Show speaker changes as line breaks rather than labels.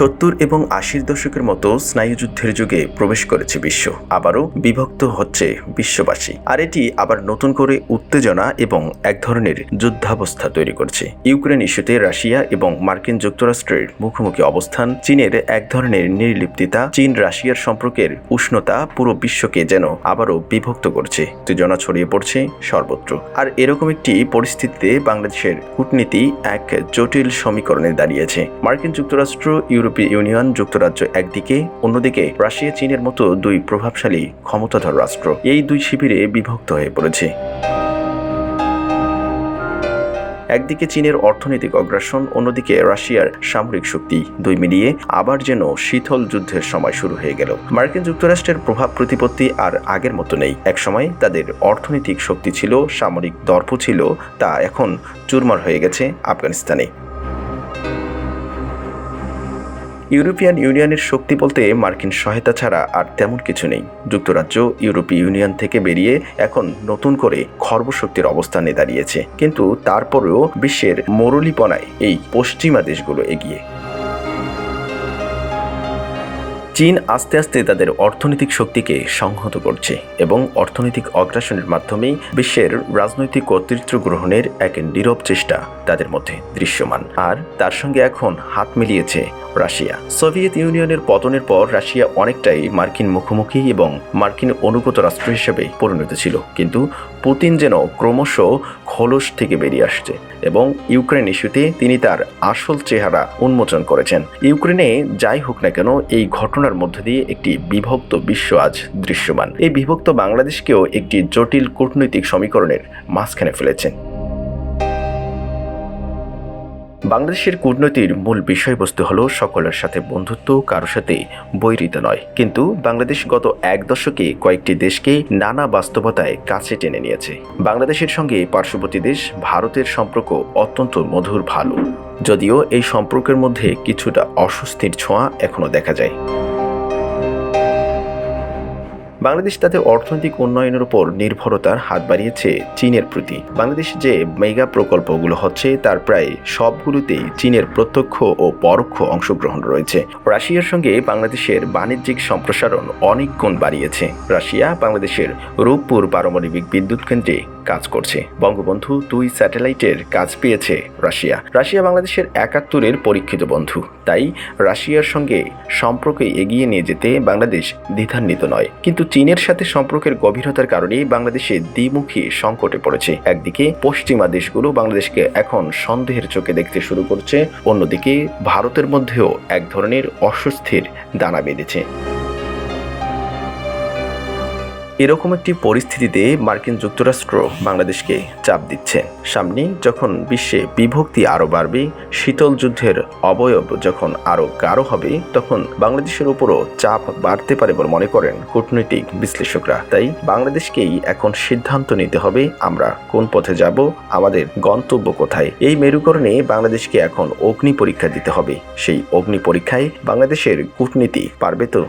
সত্তর এবং আশির দশকের মতো স্নায়ুযুদ্ধের যুগে প্রবেশ করেছে বিশ্ব। আবারও বিভক্ত হচ্ছে বিশ্ববাসী। আর এটি আবার নতুন করে উত্তেজনা এবং এক ধরনের যুদ্ধাবস্থা তৈরি করছে। ইউক্রেন ইস্যুতে রাশিয়া এবং মার্কিন যুক্তরাষ্ট্রের মুখোমুখি অবস্থান, চীনের এক ধরনের নির্লিপ্ততা, চীন রাশিয়ার সম্পর্কের উষ্ণতা পুরো বিশ্বকে যেন আবারও বিভক্ত করছে। উত্তেজনা ছড়িয়ে পড়ছে সর্বত্র। আর এরকম একটি পরিস্থিতিতে বাংলাদেশের কূটনীতি এক জটিল সমীকরণে দাঁড়িয়েছে। মার্কিন যুক্তরাষ্ট্র ইউরোপীয় ইউনিয়ন যুক্তরাজ্য একদিকে, অন্যদিকে রাশিয়া, চীনের মতো দুই প্রভাবশালী ক্ষমতাধর রাষ্ট্র। এই দুই শিবিরে বিভক্ত হয়ে পড়েছে। একদিকে চীনের অর্থনৈতিক অগ্রাসন, অন্যদিকে রাশিয়ার সামরিক শক্তি। দুই মিলিয়ে আবার যেন শীতল যুদ্ধের সময় শুরু হয়ে গেল। মার্কিন যুক্তরাষ্ট্রের প্রভাব প্রতিপত্তি আর আগের মতো নেই। একসময় তাদের অর্থনৈতিক শক্তি ছিল, সামরিক দর্প ছিল, তা এখন চুরমার হয়ে গেছে আফগানিস্তানে। ইউরোপিয়ান ইউনিয়নের শক্তি বলতে মার্কিন সহায়তা ছাড়া আর তেমন কিছু নেই। যুক্তরাজ্য ইউরোপীয় ইউনিয়ন থেকে বেরিয়ে এখন নতুন করে খর্বশক্তির অবস্থানে দাঁড়িয়েছে। কিন্তু তারপরেও বিশ্বের মরুলিপনায় এই পশ্চিমা দেশগুলো এগিয়ে। চীন আস্তে আস্তে তাদের অর্থনৈতিক শক্তিকে সংহত করছে এবং অর্থনৈতিক অগ্রাসনের মাধ্যমেই বিশ্বের রাজনৈতিক কর্তৃত্ব গ্রহণের এক নীরব চেষ্টা তাদের মধ্যে দৃশ্যমান। আর তার সঙ্গে এখন হাত মিলিয়েছে রাশিয়া। সোভিয়েত ইউনিয়নের পতনের পর রাশিয়া অনেকটাই মার্কিন মুখোমুখি এবং মার্কিন অনুগত রাষ্ট্র হিসেবে পরিণত ছিল। কিন্তু পুতিন যেন ক্রমশ খোলস থেকে বেরিয়ে আসছে এবং ইউক্রেন ইস্যুতে তিনি তার আসল চেহারা উন্মোচন করেছেন। ইউক্রেনে যাই হোক না কেন এই ঘটনার মধ্য দিয়ে একটি বিভক্ত বিশ্ব আজ দৃশ্যমান। এই বিভক্ত বাংলাদেশকেও একটি জটিল কূটনৈতিক সমীকরণের মাঝখানে ফেলেছেন বাংলাদেশের কূটনীতির মূল বিষয়বস্তু হলো সকলের সাথে বন্ধুত্ব কারও সাথে বৈরিত নয়। কিন্তু বাংলাদেশ গত এক দশকে কয়েকটি দেশকে নানা বাস্তবতায় কাছে টেনে নিয়েছে। বাংলাদেশের সঙ্গে পার্শ্ববর্তী দেশ ভারতের সম্পর্ক অত্যন্ত মধুর ভালো। যদিও এই সম্পর্কের মধ্যে কিছুটা অস্বস্তির ছোঁয়া এখনও দেখা যায়। বাংলাদেশ তাদের অর্থনৈতিক উন্নয়নের উপর নির্ভরতার হাত বাড়িয়েছে চীনের প্রতি। বাংলাদেশ যে মেগা প্রকল্পগুলো হচ্ছে, তার প্রায় সবগুলোতেই চীনের প্রত্যক্ষ ও পরোক্ষ অংশগ্রহণ রয়েছে। রাশিয়ার সঙ্গে বাংলাদেশের বাণিজ্যিক সম্প্রসারণ অনেক গুণ বাড়িয়েছে। রাশিয়া বাংলাদেশের রূপপুর পারমাণবিক বিদ্যুৎ কেন্দ্রে কাজ করছে। বঙ্গবন্ধু দুই স্যাটেলাইটের কাজ পেয়েছে রাশিয়া। রাশিয়া বাংলাদেশের একাত্তরের পরীক্ষিত বন্ধু। তাই রাশিয়ার সঙ্গে সম্পর্কে এগিয়ে নিয়ে যেতে বাংলাদেশ দ্বিধান্বিত নয়। কিন্তু চীনের সাথে সম্পর্কের গভীরতার কারণে বাংলাদেশে দ্বিমুখী সংকটে পড়েছে। একদিকে পশ্চিমা দেশগুলো বাংলাদেশকে এখন সন্দেহের চোখে দেখতে শুরু করছে, অন্যদিকে ভারতের মধ্যেও এক ধরনের অস্বস্তির দানা বেঁধেছে। এরকম একটি পরিস্থিতিতে মার্কিন যুক্তরাষ্ট্র বাংলাদেশকে চাপ দিচ্ছে। সামনে যখন বিশ্বে বিভক্তি আরও বাড়বে, শীতল যুদ্ধের অবয়ব যখন আরও গাঢ় হবে, তখন বাংলাদেশের উপরও চাপ বাড়তে পারে বলে মনে করেন কূটনৈতিক বিশ্লেষকরা। তাই বাংলাদেশকেই এখন সিদ্ধান্ত নিতে হবে, আমরা কোন পথে যাব, আমাদের গন্তব্য কোথায়? এই মেরুকরণে বাংলাদেশকে এখন অগ্নি পরীক্ষা দিতে হবে। সেই অগ্নি পরীক্ষায় বাংলাদেশের কূটনীতি পারবে তো?